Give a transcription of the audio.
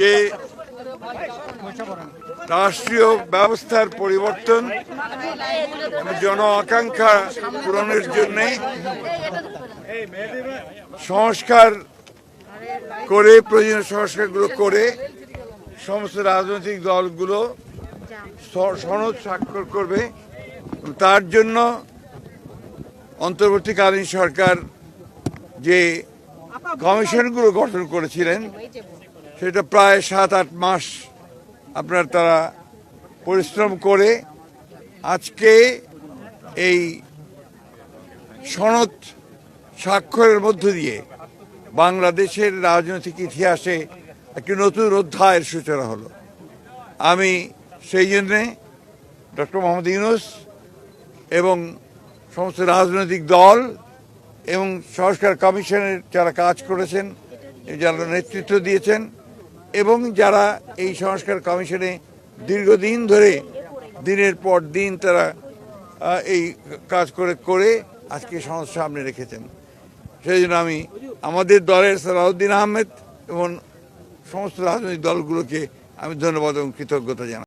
যে রাষ্ট্রীয় ব্যবস্থার পরিবর্তন জন আকাঙ্ক্ষা পূরণের জন্য সংস্কার করে, প্রয়োজনীয় সংস্কারগুলো করে সমস্ত রাজনৈতিক দলগুলো সনদ স্বাক্ষর করবে। তার জন্য অন্তর্বর্তীকালীন সরকার যে কমিশনগুলো গঠন করেছিলেন, সেটা প্রায় সাত, আট মাস আপনার তারা পরিশ্রম করে আজকে এই সনদ স্বাক্ষরের মধ্য দিয়ে বাংলাদেশের রাজনৈতিক ইতিহাসে একটি নতুন অধ্যায়ের সূচনা হলো। আমি সেই জন্যে ডক্টর মোহাম্মদ ইউনুস এবং সমস্ত রাজনৈতিক দল এবং সংস্কার কমিশনের যারা কাজ করেছেন, যারা নেতৃত্ব দিয়েছেন এবং যারা এই সংস্কার কমিশনে দীর্ঘদিন ধরে, দিনের পর দিন তারা এই কাজ করে করে আজকে সংস্থা সামনে রেখেছেন। সেই জন্য আমি আমাদের দলের সালাউদ্দিন আহমেদ এবং সমস্ত রাজনৈতিক দলগুলোকে আমি ধন্যবাদ এবং কৃতজ্ঞতা জানাই।